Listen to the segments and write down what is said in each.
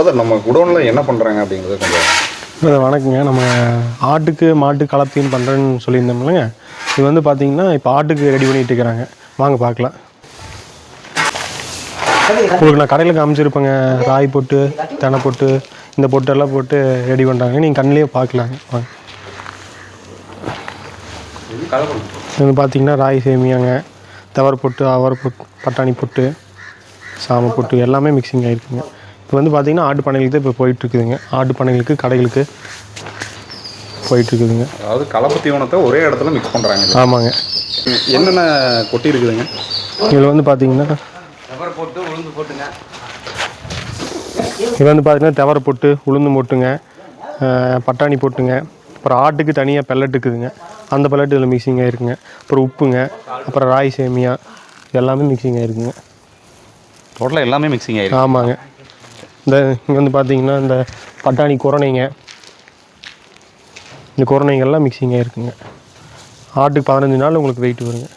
Brother நம்ம குடோனில் என்ன பண்ணுறாங்க அப்படிங்கிறது கொஞ்சம் பிரதர் வணக்கங்க. நம்ம ஆட்டுக்கு மாட்டு கலப்பீன் பண்ணுறேன்னு சொல்லியிருந்தோம் இல்லைங்க. இது வந்து பார்த்தீங்கன்னா இப்போ ஆட்டுக்கு ரெடி பண்ணிட்டு இருக்கிறாங்க. வாங்க பார்க்கலாம். உங்களுக்கு நான் கடையில் காமிச்சிருப்பேங்க. ராய் போட்டு தெனை போட்டு இந்த பொட்டெல்லாம் போட்டு ரெடி பண்ணுறாங்க நீங்கள் கண்ணிலே பார்க்கலாங்க. வாங்க. இது பார்த்தீங்கன்னா ராய் சேமியாங்க. தவறு பொட்டு அவரை பொட்டு பட்டாணி பொட்டு சாமை பொட்டு எல்லாமே மிக்சிங் ஆகிருக்குங்க இப்போ வந்து பார்த்தீங்கன்னா ஆட்டு பண்ணைகளுக்கு தான் இப்போ போயிட்டுருக்குதுங்க. ஆட்டு பண்ணைகளுக்கு கடைகளுக்கு போயிட்டுருக்குதுங்க. அதாவது கலப்பு தீவனத்தை ஒரே இடத்துல மிக்ஸ் பண்ணுறாங்க ஆமாங்க. என்னென்ன கொட்டி இருக்குதுங்க? இதில் வந்து பார்த்தீங்கன்னா இது வந்து பார்த்தீங்கன்னா தவறு பொட்டு உளுந்து போட்டுங்க பட்டாணி போட்டுங்க அப்புறம் ஆட்டுக்கு தனியாக பெல்லட் இருக்குதுங்க. அந்த பெல்லட் இதில் மிக்சிங் ஆகிருக்குங்க அப்புறம் உப்புங்க அப்புறம் ராய் சேமியா எல்லாமே மிக்சிங் ஆகிருக்குங்க டோட்டலாக எல்லாமே மிக்சிங் ஆயிருக்கு ஆமாங்க. இந்த இங்கே வந்து பார்த்தீங்கன்னா இந்த பட்டாணி குரணைங்க. இந்த குரணைங்கள்லாம் மிக்சிங் ஆகிருக்குங்க ஆட்டுக்கு பதினஞ்சு நாள் உங்களுக்கு வெயிட் வருங்க.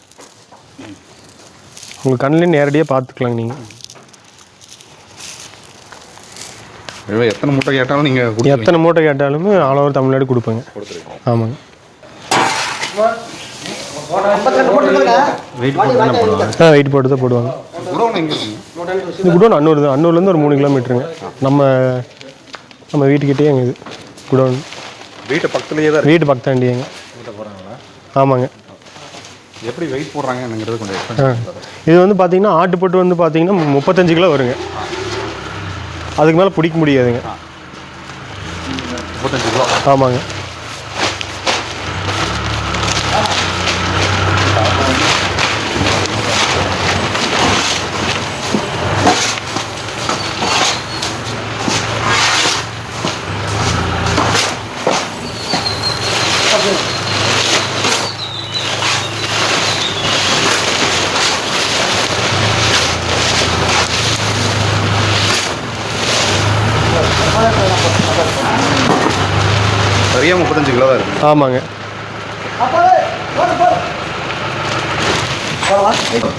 உங்களுக்கு கண்ணிலே நேரடியாக பார்த்துக்கலாங்க நீங்கள் எத்தனை மூட்டை கேட்டாலும் நீங்கள் எத்தனை மூட்டை கேட்டாலுமே ஆல் ஓவர் தமிழ்நாடு கொடுப்பேங்க. ஆமாங்க. வெயிட் போட்டு தானே போடுவாங்க. ஆ வெயிட் போட்டு தான் போடுவாங்க. குடோன் அன்னூர் தான். அன்னூர்லேருந்து ஒரு மூணு கிலோமீட்டருங்க. நம்ம நம்ம வீட்டுக்கிட்டே எங்கள் இது? குடோன். வீட்டை பக்கத்துலேயே தான் வீட்டு பக்கத்தாண்டியங்க. ஆமாங்க. எப்படி வெயிட் போடுறாங்கங்கிறது கொஞ்சம் இது வந்து பார்த்தீங்கன்னா ஆட்டுப்பட்டு வந்து பார்த்தீங்கன்னா முப்பத்தஞ்சு கிலோ வருங்க. அதுக்கு மேலே பிடிக்க முடியாதுங்க. முப்பத்தஞ்சு கிலோ. ஆமாங்க. சரியாக முப்பத்தஞ்சு கிலோ தான் இருக்குது ஆமாங்க.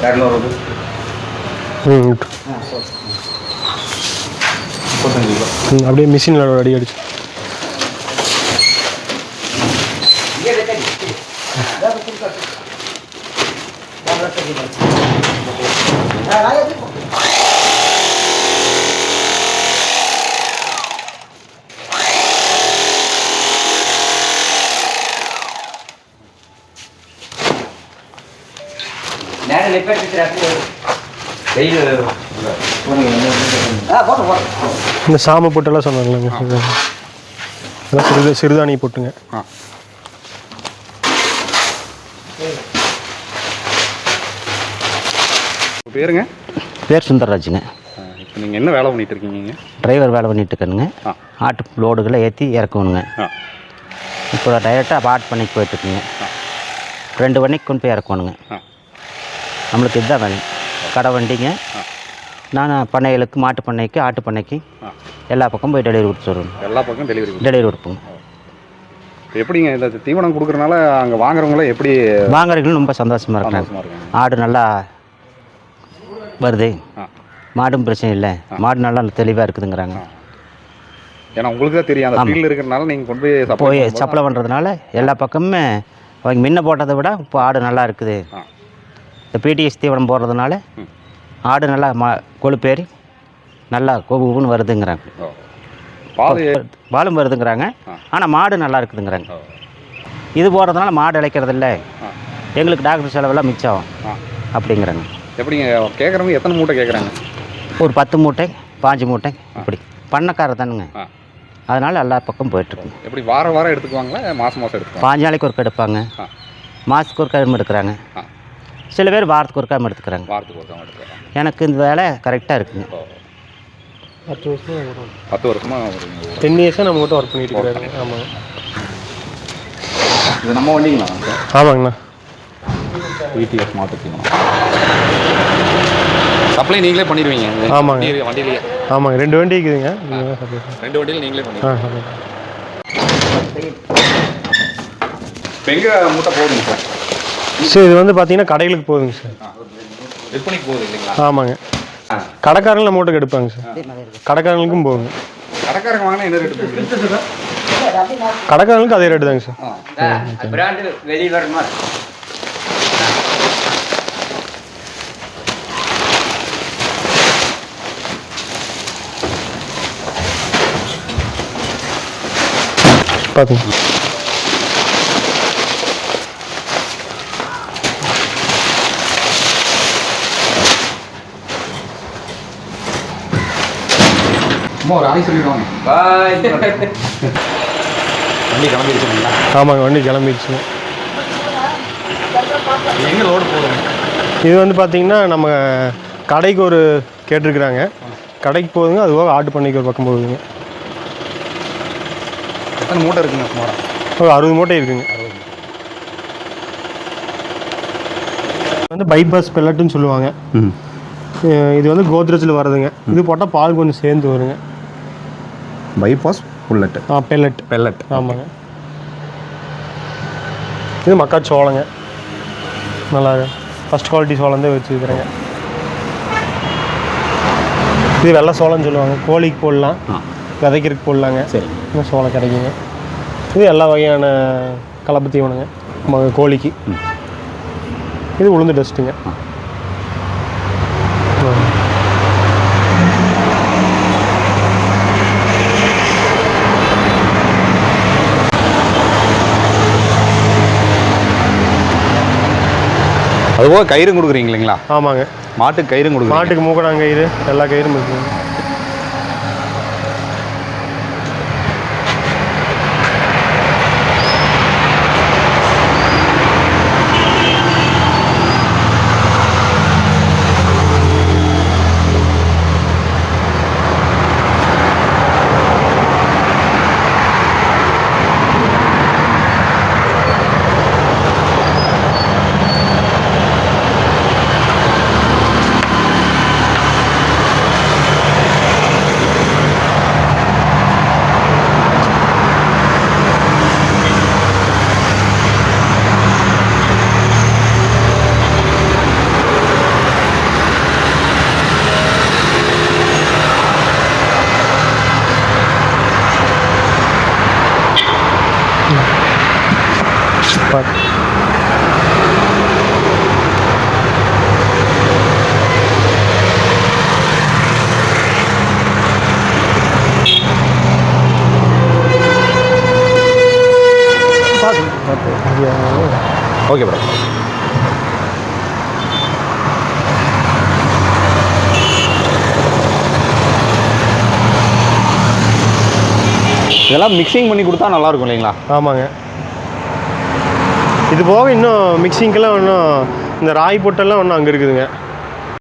இரநூறு. ம். முப்பத்தஞ்சு கிலோ. ம், அப்படியே மிஷினில் அடி அடிச்சு. நேரம் இந்த சாமை பொட்டெல்லாம் அதெல்லாம் சிறுத சிறுதானிய பொட்டுங்க. பேருங்க? பேர் சுந்தரராஜுங்க. இப்போ நீங்கள் என்ன வேலை பண்ணிட்டு இருக்கீங்க? டிரைவர் வேலை பண்ணிட்டு இருக்கேனுங்க. ஆட்டு லோடுகளை ஏற்றி இறக்கணுங்க. இப்போ டைரெக்டாக ஆட்டு பண்ணைக்கு போயிட்டுருக்குங்க ரெண்டு வண்டிக்கு கொண்டு போய் இறக்கணுங்க. நம்மளுக்கு இதுதான் வேணும் கடை வண்டிங்க. நான் பண்ணைகளுக்கு மாட்டு பண்ணைக்கு ஆட்டு பண்ணைக்கு எல்லா பக்கம் போய் டெலிவரி கொடுத்து வருவேங்க எல்லா பக்கம் டெலிவரி டெலிவரி இப்போ எப்படிங்க இந்த தீவனம் கொடுக்குறனால அங்கே வாங்குறவங்களாம் எப்படி வாங்குறவங்களும் ரொம்ப சந்தோஷமாக இருக்காங்க. ஆடு நல்லா வருது. மாடும் பிரச்சனை இல்லை. மாடு நல்லா தெளிவாக இருக்குதுங்கிறாங்க. ஏன்னா உங்களுக்கு தான் தெரியும் அந்த ஃபீல்டில் இருக்கிறனால நீங்கள் கொண்டு போய் சப்ளை பண்ணுறதுனால எல்லா பக்கமுமே அவங்க முன்ன போட்டதை விட இப்போ ஆடு நல்லா இருக்குது. இந்த பிடிஎஸ் தீவனம் போடுறதுனால. ஆடு நல்லா மா கொழுப்பேறி நல்லா கொபு கொபுன்னு வருதுங்கிறாங்க. பாலும் வருதுங்கிறாங்க. ஆனால் மாடு நல்லா இருக்குதுங்கிறாங்க. இது போடுறதுனால மாடு இழைக்கிறது இல்லை ஆ. எங்களுக்கு டாக்டர் செலவெல்லாம் மிச்சம் அப்படிங்கிறாங்க. எப்படிங்க கேட்குறவங்க எத்தனை மூட்டை கேட்குறாங்க ஒரு பத்து மூட்டை பாஞ்சு மூட்டை இப்படி. பண்ணக்கார தானுங்க. அதனால் எல்லா பக்கம் போயிட்டுருக்குங்க எப்படி வார வாரம் எடுத்துக்குவாங்களா? மாதம் மாதம் எடுத்துக்குவாங்க பாஞ்சு நாளைக்கு ஒருக்கா எடுப்பாங்க. மாதத்துக்கு ஒருக்கா எடுக்கிறாங்க. சில பேர் வாரத்துக்கு ஒருக்கா எடுத்துக்கிறாங்க. வாரத்துக்கு ஒரு தான் எடுத்துக்கிறாங்க. எனக்கு இந்த வேலை கரெக்டாக இருக்குங்க. பத்து வருஷம் பத்து வருஷமா வருவீங்க டென் இயர்ஸாக நம்ம கிட்ட ஒர்க் பண்ணிட்டு இருக்காரு ஆமாங்க இது நம்ம வண்டிங்களா? ஆமாங்கண்ணா. பிடிஎஸ் மாட்டுத்தீவனம் சப்ளை நீங்களே பண்ணிடுவீங்க. ஆமாங்க. வண்டி- வண்டியிலேயே. ஆமாங்க. ரெண்டு வண்டி இருக்குதுங்க. ரெண்டு வண்டியில் நீங்களே ஆ ஆமாங்க. இப்போ எங்கே மூட்டை போகுதுங்க சார். சார் இது வந்து பார்த்தீங்கன்னா கடைகளுக்கு போகுதுங்க சார். விற்பனைக்கு போகுது இல்லைங்களா? ஆமாங்க. கடைக்காரங்களும் நம்ம மட்டும் எடுப்பாங்க சார். கடைக்காரங்களுக்கும் போகுங்க கடைக்காரங்க வாங்கினா என்ன ரேட்டு போகுது? கடைக்காரங்களுக்கு அதே ரேட்டு தாங்க சார். பிராண்டு வெளியே வரணுமா? பார்த்துங்க அம்மா ஒரு ஆய் சொல்லிடுவாங்க. பாய். வண்டி கிளம்பி வச்சுருங்களா ஆமாங்க வண்டி கிளம்பிடுச்சுங்க எங்கே லோடு போடுங்க இது வந்து பார்த்தீங்கன்னா நம்ம கடைக்கு ஒரு கேட்டிருக்கிறாங்க. கடைக்கு போகுதுங்க அது போக ஆட்டு பண்ணைக்கு ஒரு பக்கம் போகுதுங்க. எத்தனை மூட்டை இருக்குங்க சுமாரா? ஒரு அறுபது மூட்டை இருக்குங்க. வந்து பைபாஸ் பெல்லட்டுன்னு சொல்லுவாங்க. இது வந்து கோத்ரேஜில் வருதுங்க இது போட்டால் பால் கொஞ்சம் சேர்ந்து வருங்க. பைபாஸ் புல்லட்டு ஆ பெல்லட் பெல்லட் ஆமாங்க. இது மக்காச்சோளங்க நல்லா ஃபஸ்ட் குவாலிட்டி சோளம் தான் வச்சுருக்குறேங்க. இது வெள்ளை சோளம்னு சொல்லுவாங்க. கோழிக்கு போடலாம். விதைக்கிறதுக்கு போடலாங்க. சரி. இன்னும் சோளம் கிடைக்குங்க. இது எல்லா வகையான கலப்பு தீவனங்க. கோழிக்கு. இது உளுந்து டஸ்ட்டுங்க அதுபோக கயிறும் கொடுக்குறீங்க இல்லைங்களா? ஆமாங்க. மாட்டுக்கு கயிறும் கொடுக்குறீங்க. மாட்டுக்கு மூக்கணாங்கயிறு எல்லா கயிறும் இருக்குங்க. Okay bro. இதெல்லாம் மிக்சிங் பண்ணி கொடுத்தா நல்லா இருக்கும் இல்லைங்களா? ஆமாங்க. இது போக இன்னும் மிக்சிங்கெல்லாம் இன்னும் இந்த ராய் பொட்டெல்லாம் ஒன்றும் அங்கே இருக்குதுங்க.